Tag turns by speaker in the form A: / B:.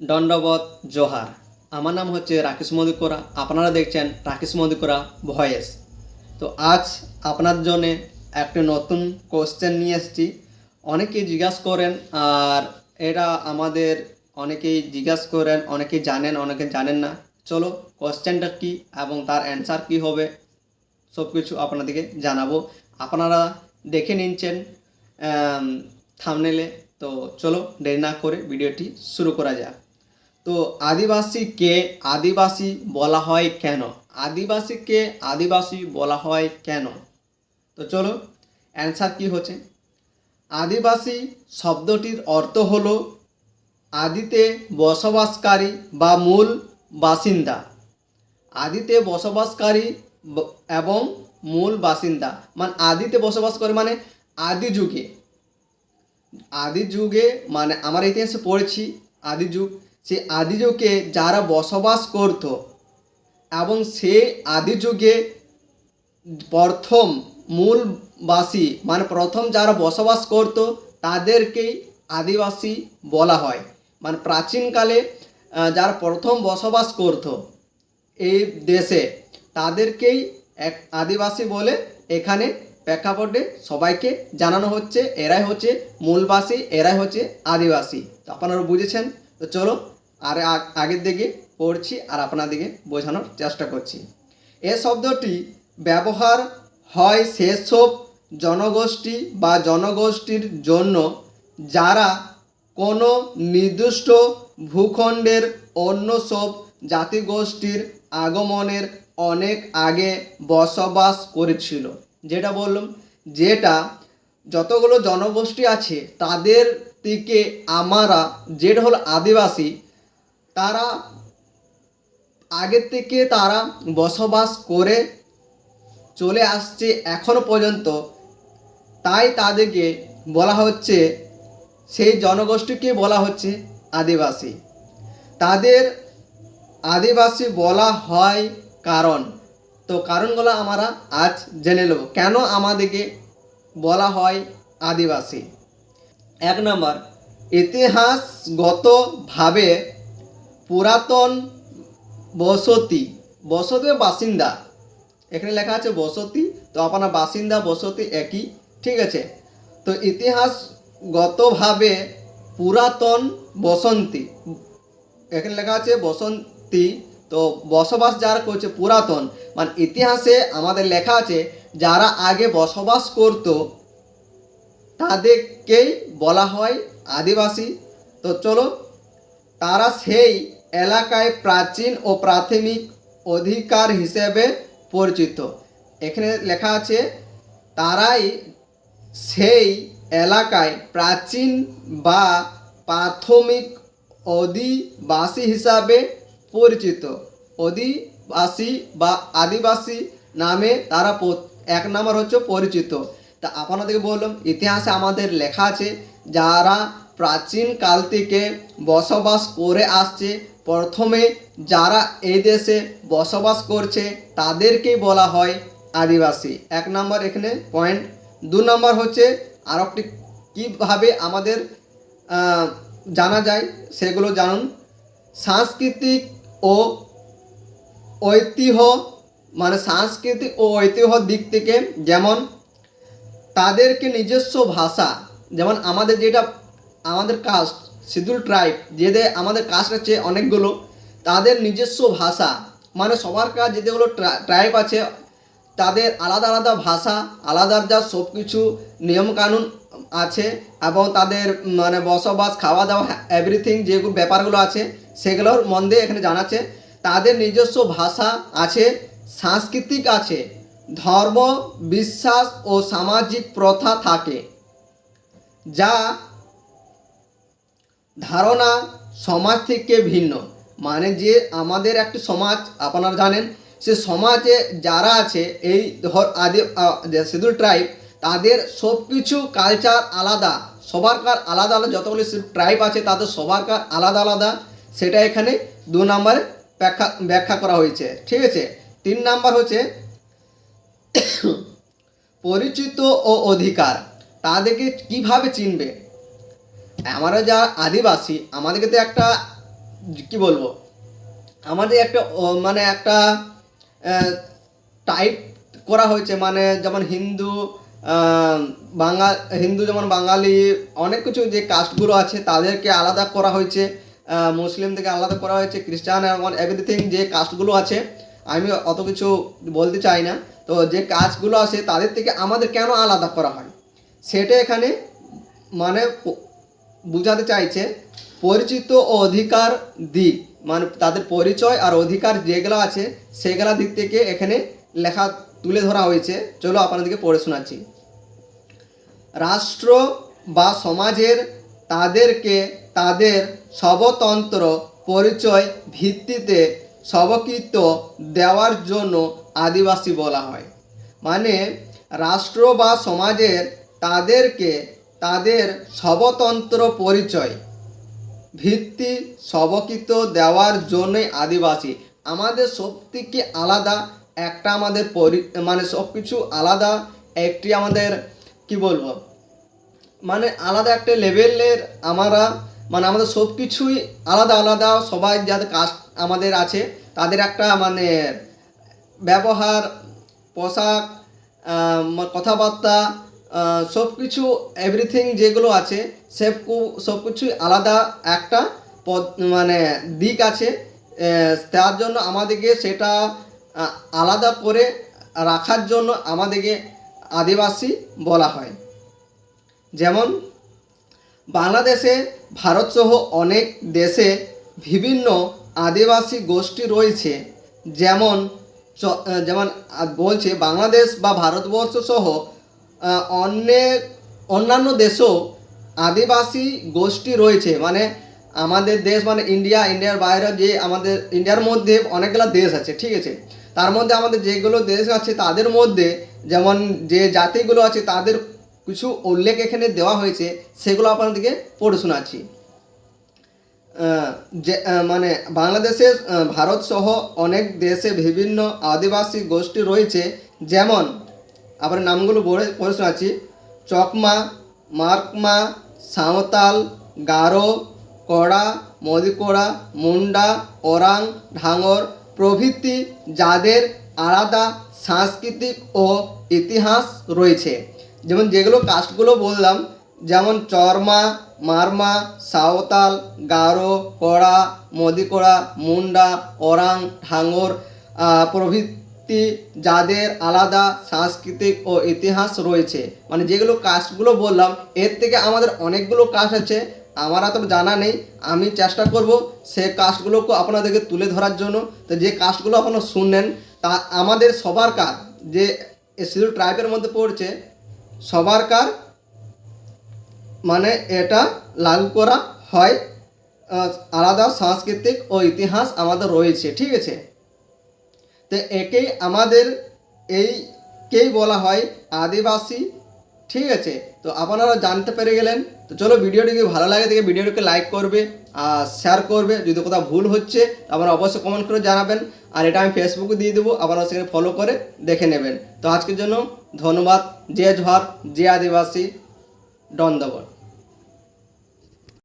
A: দণ্ডবত জোহার। আমার নাম হচ্ছে রাকেশ মধুকরা। আপনারা দেখছেন রাকেশ মধুকরা ভয়েস। তো আজ আপনার জন্য একটা নতুন কোশ্চেন নিয়ে এসেছি। অনেকেই জিজ্ঞাসা করেন আর এটা আমাদের অনেকেই জিজ্ঞাসা করেন, অনেকেই জানেন, অনেকে জানেন না। চলো কোশ্চেনটা কী এবং তার অ্যান্সার কী হবে সব কিছু আপনাদেরকে জানাব। আপনারা দেখে নিচ্ছেন থামনেলে তো চলো দেরি না করে ভিডিওটি শুরু করা যাক। তো আদিবাসীকে আদিবাসী বলা হয় কেন? আদিবাসীকে আদিবাসী বলা হয় কেন? তো চলো অ্যান্সার কি হচ্ছে? আদিবাসী শব্দটির অর্থ হলো আদিতে বসবাসকারী বা মূল বাসিন্দা। আদিতে বসবাসকারী এবং মূল বাসিন্দা। মানে আদিতে বসবাস করে মানে আদি যুগে। আদি যুগে মানে আমার ইতিহাসে পড়েছি আদি যুগ। সেই আদি যুগে যারা বসবাস করত এবং সে আদি যুগে প্রথম মূলবাসী মানে প্রথম যারা বসবাস করত, তাদেরকেই আদিবাসী বলা হয়। মানে প্রাচীনকালে যারা প্রথম বসবাস করত এই দেশে, তাদেরকেই এক আদিবাসী বলে এখানে প্রেক্ষাপটে সবাইকে জানানো হচ্ছে। এরাই হচ্ছে মূলবাসী, এরাই হচ্ছে আদিবাসী। তো আপনারা বুঝেছেন? তো চলো আর আগের দিকে পড়ছি আর আপনাদেরকে বোঝানোর চেষ্টা করছি। এ শব্দটি ব্যবহার হয় সেসব জনগোষ্ঠী বা জনগোষ্ঠীর জন্য যারা কোনো নির্দিষ্ট ভূখণ্ডের অন্য সব জাতিগোষ্ঠীর আগমনের অনেক আগে বসবাস করেছিল। যেটা বললাম, যেটা যতগুলো জনগোষ্ঠী আছে, তাদের থেকে আমরা, যেটা হলো আদিবাসী তারা আগের থেকে তারা বসবাস করে চলে আসছে এখনও পর্যন্ত। তাই তাদেরকে বলা হচ্ছে, সেই জনগোষ্ঠীকে বলা হচ্ছে আদিবাসী। তাদের আদিবাসী বলা হয় কারণ। তো কারণগুলো আমরা আজ জেনে নেব। কেন আমাদেরকে বলা হয় আদিবাসী? এক নম্বর, ইতিহাসগতভাবে পুরাতন বসতি বসতি বাসিন্দা। এখানে লেখা আছে বসতি, তো আপনার বাসিন্দা, বসতি একই, ঠিক আছে? তো ইতিহাসগতভাবে পুরাতন বসন্তী, এখানে লেখা আছে বসন্তী, তো বসবাস যারা করছে পুরাতন মানে ইতিহাসে আমাদের লেখা আছে, যারা আগে বসবাস করতো, তাদেরকেই বলা হয় আদিবাসী। তো চলো, তারা সেই এলাকায় প্রাচীন ও প্রাথমিক অধিকার হিসেবে পরিচিত। এখানে লেখা আছে, তারাই সেই এলাকায় প্রাচীন বা প্রাথমিক অধিবাসী হিসাবে পরিচিত। অধিবাসী বা আদিবাসী নামে তারা এক নম্বর হচ্ছে পরিচিত। তা আপনাদেরকে বললাম, ইতিহাসে আমাদের লেখা আছে, যারা প্রাচীন কাল থেকে বসবাস করে আসছে প্রথমে যারা এই দেশে বসবাস করছে, তাদেরকেই বলা হয় আদিবাসী। এক নম্বর এখানে পয়েন্ট দু নম্বর হচ্ছে আর একটি কীভাবে আমাদের জানা যায় সেগুলো জানুন। সাংস্কৃতিক ও ঐতিহ্য মানে সাংস্কৃতিক ও ঐতিহ্য দিক থেকে যেমন তাদেরকে নিজস্ব ভাষা, যেমন আমাদের যেটা, আমাদের কাস্ট শিডিউল ট্রাইব যেদের আমাদের কাস্ট আছে অনেকগুলো, তাদের নিজস্ব ভাষা। মানে সবার কাজ যেগুলো ট্রাইব আছে, তাদের আলাদা আলাদা ভাষা, আলাদা আলাদা সব কিছু নিয়মকানুন আছে, এবং তাদের মানে বসবাস খাওয়া দাওয়া এভরিথিং যেগুলো ব্যাপারগুলো আছে, সেগুলোর মধ্যে এখানে জানাচ্ছে, তাদের নিজস্ব ভাষা আছে, সাংস্কৃতিক আছে, ধর্ম, বিশ্বাস ও সামাজিক প্রথা থাকে, যা ধারণা সমাজ থেকে ভিন্ন। মানে যে আমাদের একটি সমাজ, আপনারা জানেন, সে সমাজে যারা আছে, এই ধর আদি শিডিউল ট্রাইব তাদের সব কিছু কালচার আলাদা সবারকার আলাদা আলাদা, যতগুলি ট্রাইব আছে, তাদের সবারকার আলাদা আলাদা। সেটা এখানে দু নম্বরে ব্যাখ্যা ব্যাখ্যা করা হয়েছে। ঠিক আছে? তিন নাম্বার হচ্ছে পরিচিত ও অধিকার। তাদেরকে কীভাবে চিনবে? আমরা যা আদিবাসী, আমাদেরকে তো একটা, কি বলব, আমাদের একটা মানে একটা টাইপ করা হয়েছে মানে যেমন হিন্দু বাঙাল হিন্দু যেমন বাঙালি, অনেক কিছু যে কাস্টগুলো আছে, তাদেরকে আলাদা করা হয়েছে মুসলিম থেকে আলাদা করা হয়েছে, খ্রিস্টান এবং এভরিথিং যে কাস্টগুলো আছে, আমি অত কিছু বলতে চাই না, তো যে কাজগুলো আছে, তাদের থেকে আমাদের কেন আলাদা করা হয়? সেটা এখানে মানে বোঝাতে চাইছে, পরিচিত ও অধিকার দিক মানে তাদের পরিচয় আর অধিকার যেগুলো আছে, সেগুলা দিক থেকে এখানে লেখা তুলে ধরা হয়েছে। চলো আপনাদেরকে পড়ে শোনাচ্ছি। রাষ্ট্র বা সমাজের তাদেরকে তাদের স্বতন্ত্র পরিচয় ভিত্তিতে স্বীকৃত দেওয়ার জন্য আদিবাসী বলা হয়। মানে রাষ্ট্র বা সমাজের তাদেরকে তাদের স্বতন্ত্র পরিচয়। ভিত্তি স্বীকৃত দেওয়ার জন্যই আদিবাসী। আমাদের সব থেকে আলাদা, একটা আমাদের পরি মানে সব কিছু আলাদা, একটি আমাদের, কি বলব? মানে আলাদা একটা লেভেলের আমরা মানে আমাদের সব কিছুই আলাদা আলাদা, সবাই যাদের কাজ আমাদের আছে, তাদের একটা মানে ব্যবহার, পোশাক কথাবার্তা সব কিছু এভরিথিং যেগুলো আছে, সব সব কিছুই আলাদা একটা পদ মানে দিক আছে। তার জন্য আমাদেরকে সেটা আলাদা করে রাখার জন্য আমাদেরকে আদিবাসী বলা হয়। যেমন, বাংলাদেশে ভারতসহ অনেক দেশে বিভিন্ন আদিবাসী গোষ্ঠী রয়েছে। যেমন যেমন বলছে বাংলাদেশ বা ভারতবর্ষ সহ অনেক অন্যান্য দেশেও আদিবাসী গোষ্ঠী রয়েছে। মানে আমাদের দেশ মানে ইন্ডিয়া ইন্ডিয়ার বাইরে যে আমাদের ইন্ডিয়ার মধ্যে অনেকগুলো দেশ আছে ঠিক আছে? তার মধ্যে আমাদের যেগুলো দেশ আছে তাদের মধ্যে যেমন যে জাতিগুলো আছে তাদের কিছু উল্লেখ এখানে দেওয়া হয়েছে সেগুলো আপনাদেরকে পড়ে শোনাচ্ছি। যে মানে বাংলাদেশের আহ, ভারত সহ অনেক দেশে বিভিন্ন আদিবাসী গোষ্ঠী রয়েছে যেমন আবার নামগুলো পড়ে শোনাচ্ছি। চকমা মার্কমা সাঁওতাল গারো কড়া মদিকোড়া মুন্ডা ওরাং ঢাঙর প্রভৃতি যাদের আলাদা সাংস্কৃতিক ও ইতিহাস রয়েছে। যেমন যেগুলো কাস্টগুলো বললাম যেমন চরমা মারমা সাঁওতাল গারো কড়া মদিকোড়া মুন্ডা ওরাং ঢাঙ্গর আহ, প্রভৃতি যাদের আলাদা সাংস্কৃতিক ও ইতিহাস রয়েছে। মানে যেগুলো কাস্টগুলো বললাম, এর থেকে আমাদের অনেকগুলো কাস্ট আছে। আমার তো জানা নেই। আমি চেষ্টা করব সে কাস্টগুলোকে আপনাদেরকে তুলে ধরার জন্য। তো যে কাস্টগুলো আপনারা শুনলেন, তা আমাদের সবার কার যে শিডিউল ট্রাইবের মধ্যে পড়ছে, সবার কার মানে এটা লাগু করা হয়। আলাদা সাংস্কৃতিক ও ইতিহাস আমাদের রয়েছে। ঠিক আছে? তো একেই আমাদের এইকেই বলা হয় আদিবাসী। ঠিক আছে? তো আপনারা জানতে পেরে গেলেন। তো চলো ভিডিওটি যদি ভালো লাগে থেকে, ভিডিওটিকে লাইক করবে আর শেয়ার করবে। যদি কোথাও ভুল হচ্ছে আপনারা অবশ্যই কমেন্ট করে জানাবেন। আর এটা আমি ফেসবুকে দিয়ে দেবো, আপনারা সেখানে ফলো করে দেখে নেবেন। তো আজকের জন্য ধন্যবাদ। জয় জোহার জয় আদিবাসী ডন